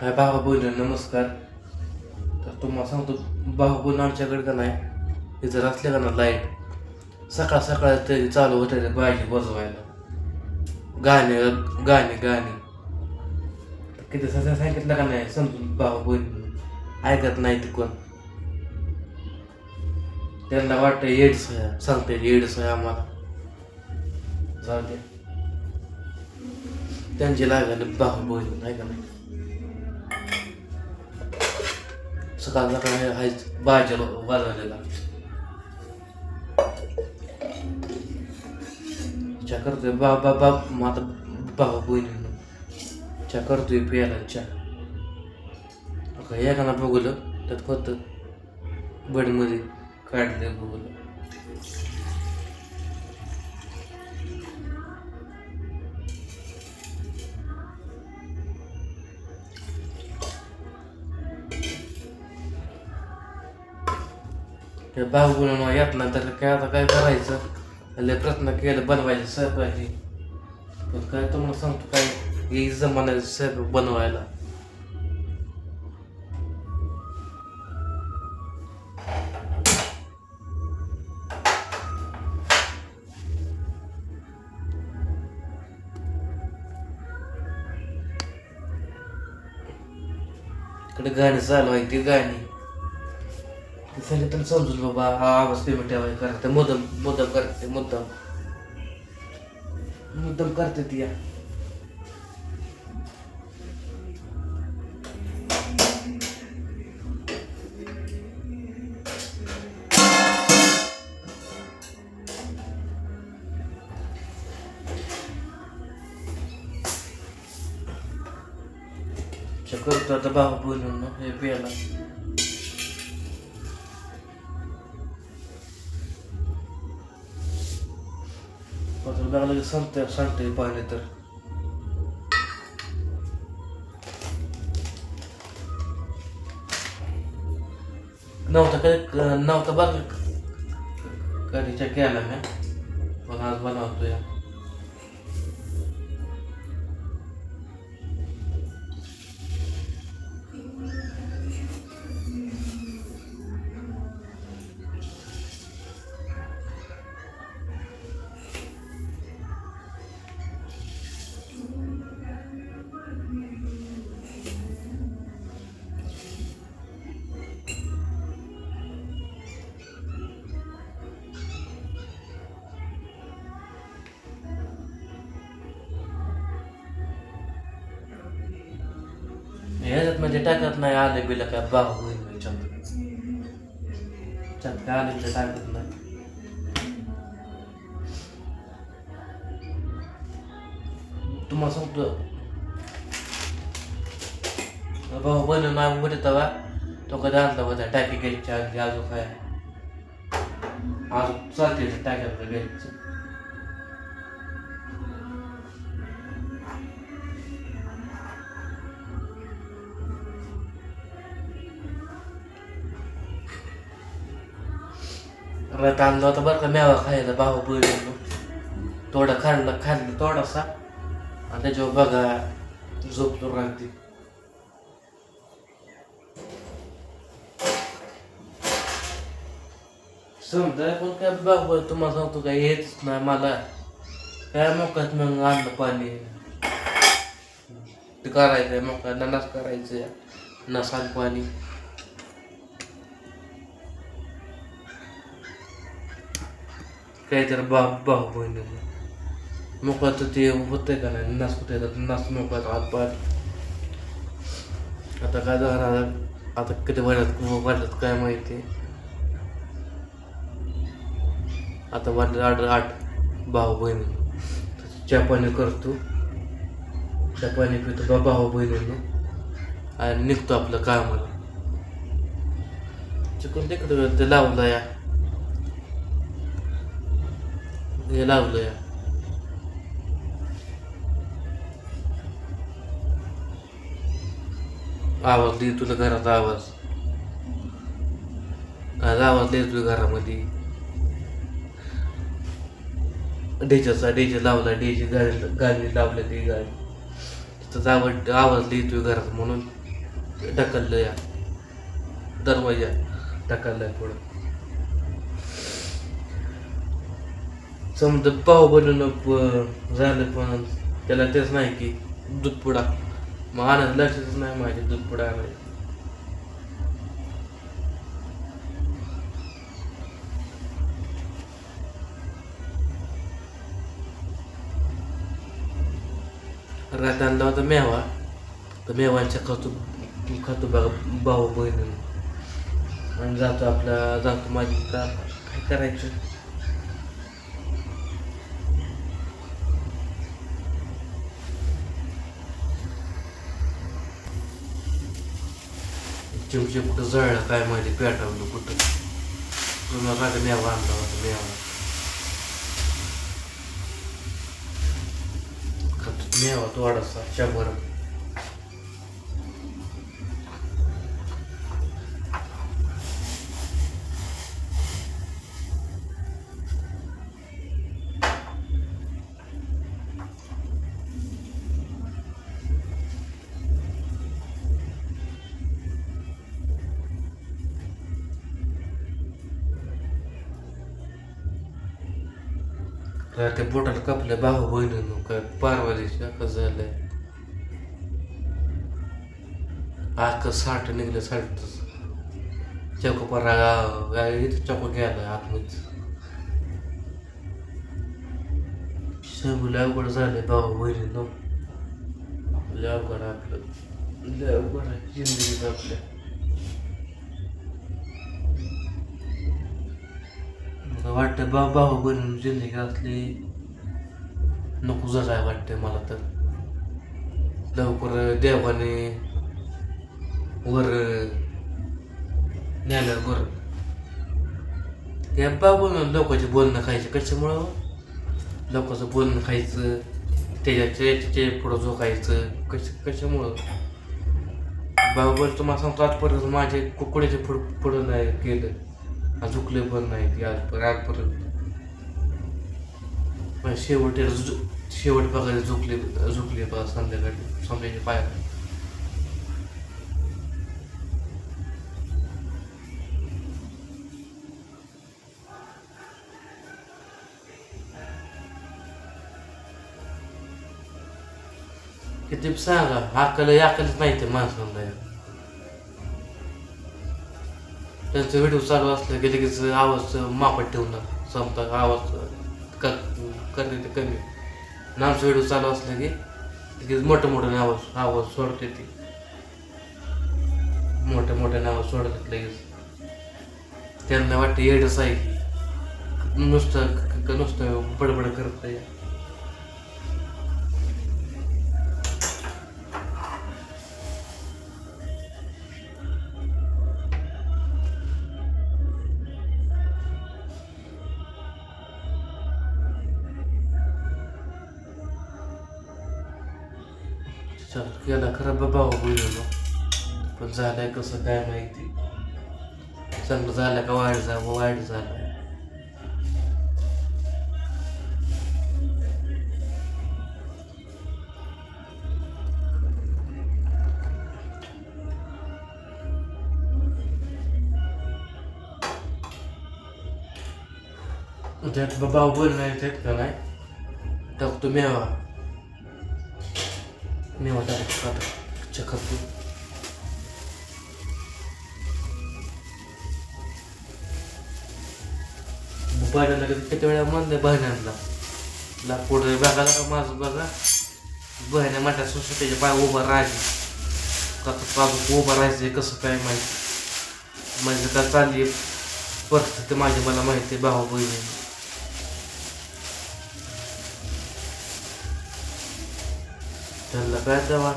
हाय बाबाबोल नमस्कार. तर तुम्हाला सांगतो बाबाबोल आमच्याकडे का नाही हे जर असले का ना लाइट सकाळ सकाळ तरी चालू होते बाजी बजवायला. गाणे गाणे गाणे. किती सध्या सांगितलं का नाही समजून बाबाबोल ऐकत नाही ते कोण. त्यांना वाटतं एड्स आहे सांगते एड्स आहे आम्हाला. जाऊ दे. त्यांची लागायला बाहू नाही का नाही? सकाळ सकाळ हायच बाजाला वाजवलेला चहा करतोय. बा बा बा माझा भाऊ बहिणी चहा करतोय प्यायला चहा. अगं एकाना बघलं त्यात होतं बडमध्ये काढले बघलं. ते बाबूला येत नाही तर काय आता काय करायचं? लय प्रयत्न केलं बनवायचं स्वयंपाकी पण काय तुम्हाला सांगतो काय? येईल जमान्यात स्वयंपाक बनवायला. इकडे गाणी चालू आहे ती गाणी. ते सांगितलं समजून बाबा हा आवाज पेमेंट ठेवायला करते मुद्दम मुद्दम करते मुद्दम मुद्दम करते ती या करतो आता बाबा बोलून हे प्यायला पाच रुपयाला लगेच सांगते सांगते पाहिले तर नव्हता कधी नव्हता बघ कधीच्या केला मी पण आज बनवतो या ह्याच्यात म्हणजे टाकत नाही आले बिल काय बाबा होईल चंद। त्यात काय आले बिल टाकत नाही तुम्हाला सांगतो भाऊ बनवून नाही उभे तेव्हा तो कधी आणला होता टाकी घ्यायची आधी अजून काय अजून चालते टाक्याकडे घ्यायचं रथ आणला होता बरं का मेवा खायला भाऊ बहिणी थोडा खाल्ला खाल्लं थोडासा आणि त्याच्यावर बघा झोपतो राहते समजा पण काय बाबा तुम्हाला सांगतो काय येतच नाही मला काय मोकात मग आणलं पाणी ते करायचंय मोका ननास करायचंय नसाल पाणी काहीतरी बाप भाऊ बहिणी मोकळा तर ते होतंय का नाही? नाच कुठे येतात? नाच मोकळा हात पाय आता काय झालं? आता किती वाढत वाढत काय माहिती? आता वाढलं आठ आठ भाऊ बहिणी. चहा पाणी करतो चहा पाणी पितो बा भाऊ बहिणीनं. आणि निघतो आपलं कामाला. चिकन तिकडं ते लावलं या. हे लावलं या आवाज दे तुला घराचा आवाज. आज आवाज येतोय घरामध्ये. डीजेचा डीजे लावला डीजे गाडी गाडी लावल्या ती गाडी. त्याचा आवाज आवाज लिहितोय घरात म्हणून. ढकललं या दरवाजा ढकललाय पुढं. समजा पाव बनवलं प- झालं पण त्याला तेच नाही की दुधपुडा मग आनंद लक्षच नाही माझ्या दुधपुडा आणायचं रात आणला होता मेवा. तर मेवांच्या खातो खातो बघा भाऊ बहिणी आणि जातो आपला जातो माझी काय करायचं? चिमचे कुठं जळलं काय माहिती पेटावलं कुठं तुला राजा मेवा आणला होता मेवा खातो मेवा थोडासा शंभर तर ते बोटाला कापल्या भाऊ बहिणीनं काय पारवालीची कसं झालंय? आक साठ निघलं साठ चौक परा इथं चौक घ्यायला आतमध्ये सगळं अवघड झालंय भाऊ बहिणीनं. लय अवघड आपलं. लय अवघड आहे जिंदगीत आपल्या. वाटतं बा बाहुबली बहिणी जिंदगी असली नको जगाय वाटतं मला तर. लवकर देवाने वर न्यायला वर. त्या बाबून लोकांचे बोलणं खायचे कशामुळं हो? लोकांचं बोलणं खायचं त्याच्या पुढं झोकायचं कश कशामुळं? बाहुबल तुम्हाला सांगतो आजपर्यंत माझे कुकड्याचे पुढं पुढं नाही केलं. झुकले पण नाही ती आज आजपर्यंत शेवटी शेवट शेवट बघायला झुकले झुकले बघा संध्याकाळी समजायचे पायाला किती सांगा हाकल याकलच नाही ते माणसांना त्यांचं व्हिडिओ चालू असलं की लगेच आवाज मापत ठेवून संपता आवाज क करते ते कमी. आणि आमचं व्हिडिओ चालू असलं की लगेच मोठं मोठ्याने आवाज आवाज सोडते ती मोठ्या मोठ्याने आवाज सोडतात लगेच. त्यांना वाटते येडच आहे. नुसतं नुसतं बडबड करत आहे केला गेला खरं बाबा हो बोललो. पण झालंय कसं काय माहिती? चांगलं झालं का वाईट झालं? वाईट झालं. त्यात बाबा हो बोल नाही त्यात का नाही? टाकतो मेवा मेवा टाकतो आता चकतो बहिण्याला कधी किती वेळा म्हणलं बहिण्यांना ला लाकूड बघायला का माझं बघा बहिण्या माझ्या सोसायटीच्या पाय उभा राहिली का तर बाजू उभं राहायचं कसं काय माहिती म्हणजे का चालली परिस्थिती माझी मला माहिती आहे भाऊ बहिणी त्यांना काय तेव्हा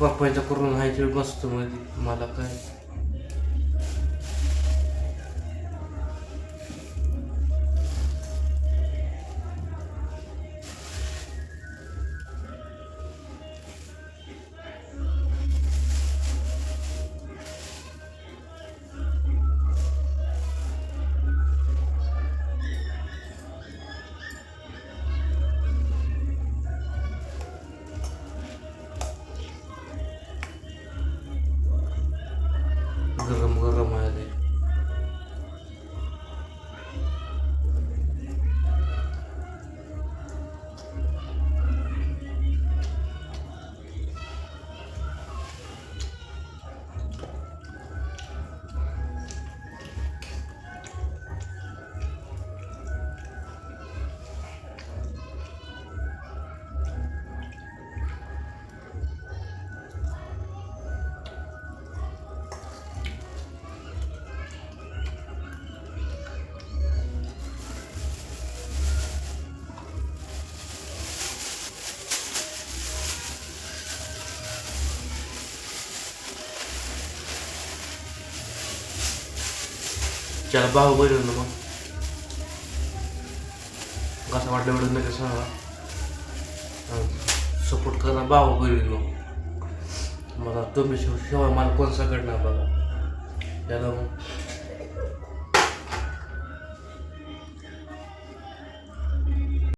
पप्पाच्या करून हायची मस्त मध्ये मला काय? त्याला भाऊ बहिण मग. कसं वाटलं एवढं नका सांगा सपोर्ट करा भाऊ होईल मग. मला तुम्ही शिव शिवाय मला कोण सगळं बघा. त्याला मग